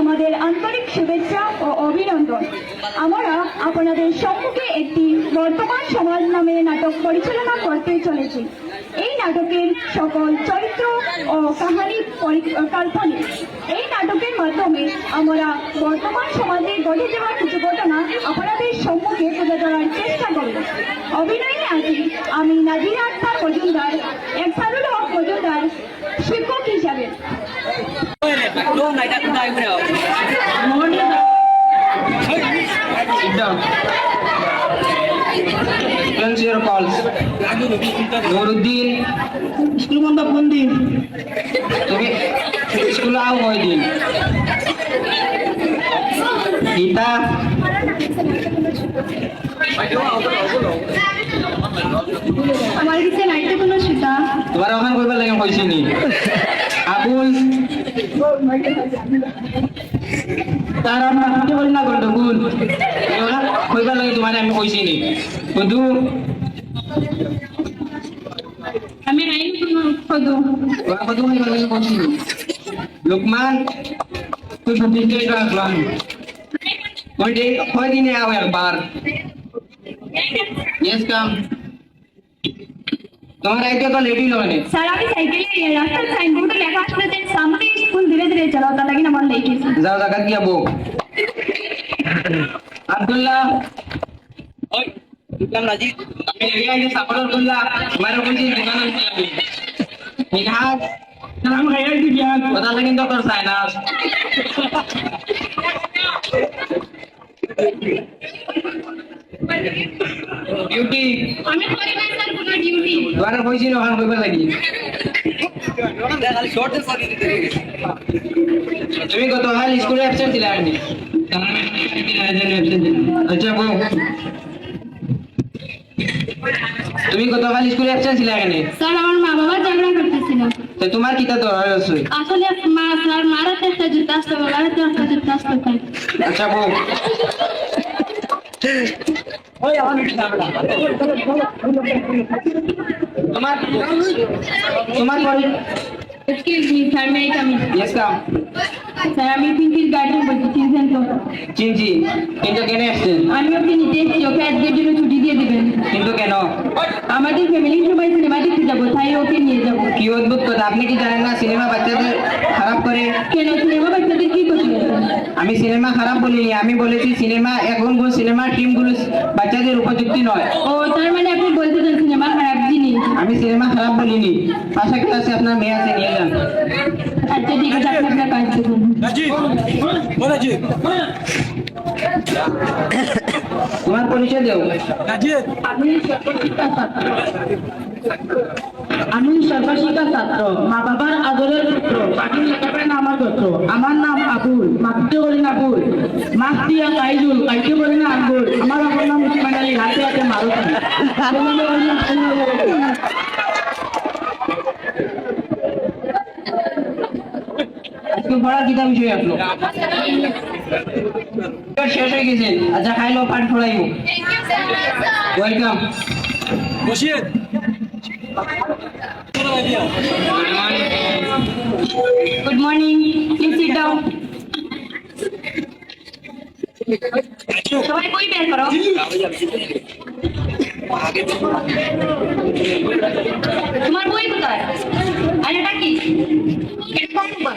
আমাদের আন্তরিক শুভেচ্ছা ও অভিনন্দন। আমরা আপনাদের সম্মুখে একটি বর্তমান সমাজ নামে নাটক পরিচালনা করতে চলেছি। এই নাটকের সকল চরিত্র ও কাহানি কাল্পনিক। এই নাটকের মাধ্যমে আমরা বর্তমান সমাজে ঘটে যাওয়া কিছু ঘটনা আপনাদের সম্মুখে তুলে ধরার চেষ্টা করব। অভিনয়ে আছি আমি নাজিরা আক্তার মজুমদার এক সারুল হক মজুমদার শিক্ষক হিসাবে Sit down. Cleanse your calls. Nuruddin school বন্ধ কোন দিন? তুমি স্কুলে আও কয়দিন গীতা? আমার কাছে নাইতে কোনো সুতা। তোমার ওখান কইবার লাগে কইছি নি। আবুল তার আমার বলি না কইবার লাগে তোমার আমি কইছি নি। বন্ধু আমি আইন কোনো খোদো ওরা কত কইছি লোকমান তুই সত্যি তো আসলাম ওই ডে কয়দিনে আও একবার? ইয়েস কাম তোমার আইডিয়া তো লেডি নয় স্যার আমি সাইকেলে রাস্তার সাইনবোর্ডে লেখা আসলে যে সামনে স্কুল ধীরে ধীরে চালাও তার লাগি আমার লেগেছে যাও জায়গা দিয়া বউ আব্দুল্লাহ। ওই ইসলাম রাজি আমি এরিয়া যে সাপোর্ট আব্দুল্লাহ। মারো কোন দিন দোকান আছে নিহাত সালাম হাইয়ার দিবিয়া কথা লাগে তো তোর সাইনাস ডিউটি আমি করি স্যার কোনো ডিউটি কইছি না ওখান কইবা লাগি। তুমি কত হাল স্কুলে অ্যাবসেন্ট ছিলা আপনি আচ্ছা বউ তুমি কত হাল স্কুলে অ্যাবসেন্ট ছিলা এখানে স্যার আমার মা বাবা ঝগড়া করতেছিল। তো তোমার কিতা দরকার আছে আসলে মা স্যার মারাতে একটা জুতা আসতো বাবারাতে একটা জুতা আসতো আচ্ছা বউ তোমার পরে আমি সিনেমা দেখতে খারাপ করে কেন সিনেমা কি করতে আমি সিনেমা খারাপ বলিনি, আমি বলেছি সিনেমা, এখন কোন সিনেমা টিমগুলো বাচ্চাদের উপযুক্তি নয় ও তার মানে আপনি বলতে চান সিনেমা খারাপ জিনিস আমি সিনেমা খারাপ বলিনি পাশা ক্লাসে আপনার মেয়ে আছে নিয়ে যান। আচ্ছা ঠিক আছে আপনি আপনার কাজ করুন। তোমার পরিচয় দেও। আমি সর্বশিক্ষা ছাত্র। মা বাবার আদরের পুত্র। পাখির লেখাপড়া আমার গোত্র। আমার নাম আবুল মাতৃ বলি না আবুল। মাছ দিয়া কাইজুল কাইতে বলি না আঙ্গুল। আমার আমার নাম উসমান আলী হাতে হাতে মারুতি পড়ার কিতা বিষয় আসলো শেষ হয়ে গেছে। আচ্ছা খাইলো পাঠ পড়াইব welcome good morning please sit down সবাই বই বের করো। তোমার বই কোথায় আর এটা কি এটা কত বার?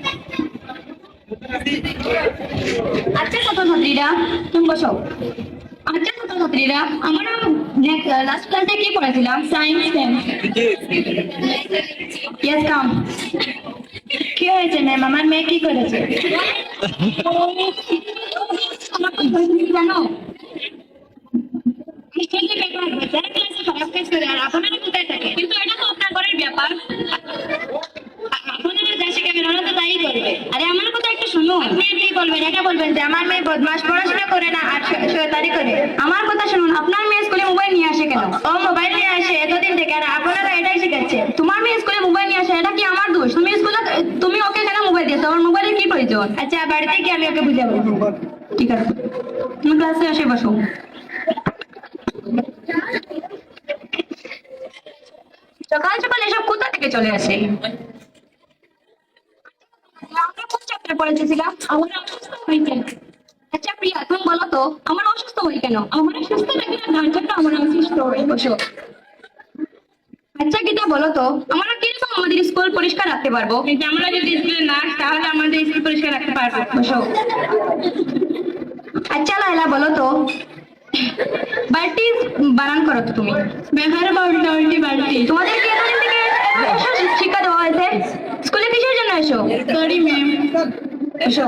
আচ্ছা ছাত্রছাত্রীরা তুমি বসো। আচ্ছা ছাত্রছাত্রীরা আমরা লাস্ট ক্লাসে কি পড়েছিলাম? সায়েন্স ইয়েস কাম কি হয়েছে ম্যাম আমার মেয়ে কি করেছে? জানো কিন্তু এটা তো আপনার ঘরের ব্যাপার ওরা তো তাই করবে। আরে আমার কথা একটু শুনুন। আপনি বলবেন এটা বলবেন যে আমার মেয়ে বদমাস পড়াশোনা করে না আর শয়তানি করে। আমার কথা শুনুন আপনার মেয়ে স্কুলে মোবাইল নিয়ে আসে কেন? ও মোবাইল নিয়ে আসে এতদিন থেকে আর আপনারা এটাই শিখাচ্ছেন তোমার মেয়ে স্কুলে মোবাইল নিয়ে আসে এটা কি আমার দোষ? তুমি স্কুলে তুমি ওকে কেন মোবাইল দিয়েছ? আমার মোবাইলের কি প্রয়োজন? আচ্ছা বাড়িতে কি আমি ওকে বুঝাবো। ঠিক আছে। তুমি ক্লাসে এসে বসো। সকাল সকাল এসব কোথা থেকে চলে আসে? আমরা কোন চ্যাপ্টার পড়েছিলাম আমার অসুস্থ হয়েছে আচ্ছা প্রিয়া তুমি বলো তো আমার অসুস্থ হই কেন আমার সুস্থ লাগে না তার আমার অসুস্থ হয়ে বসো আচ্ছা গীতা বলো তো আমরা কীরকম আমাদের স্কুল পরিষ্কার রাখতে পারব আমরা যদি স্কুলে না তাহলে আমাদের স্কুল পরিষ্কার রাখতে পারব বসো আচ্ছা লাইলা বলো তো বালতি বানান করো তো তুমি। বেহার বালতি বালতি বালতি তোমাদের কি এতদিন থেকে শিক্ষা দেওয়া হয়েছে স্কুলে কিসের জন্য এসো, সরি ম্যাম। এসো।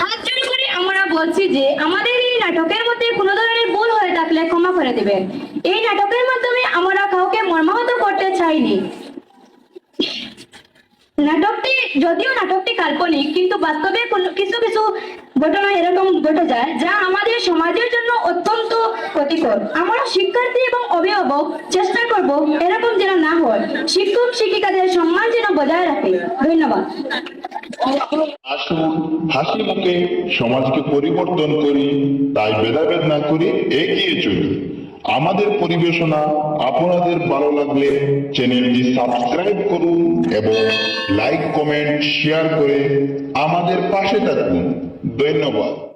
হাত জোড় করে আমরা বলছি যে আমাদের এই নাটকের মধ্যে কোনো ধরনের ভুল হয়ে থাকলে ক্ষমা করে দেবেন। এই নাটকের মাধ্যমে আমরা কাউকে মর্মাহত করতে চাইনি। নাটকটি, যদিও নাটকটি কাল্পনিক, কিন্তু বাস্তবে কিছু কিছু ঘটনা এরকম ঘটে যায় যা আমাদের সমাজের জন্য অত্যন্ত ক্ষতিকর। আমরা শিক্ষার্থী এবং অভিভাবক চেষ্টা করব এরকম যেন না হয়। শিক্ষক, শিক্ষিকাদের সম্মান যেন বজায় রাখে। ধন্যবাদ। হাসি মুখে সমাজকে পরিবর্তন করি, তাই ভেদাভেদ না করে এগিয়ে চলি। আমাদের পরিবেশনা আপনাদের ভালো লাগলে চ্যানেলটি সাবস্ক্রাইব করুন এবং লাইক, কমেন্ট, শেয়ার করে আমাদের পাশে থাকুন। ধন্যবাদ।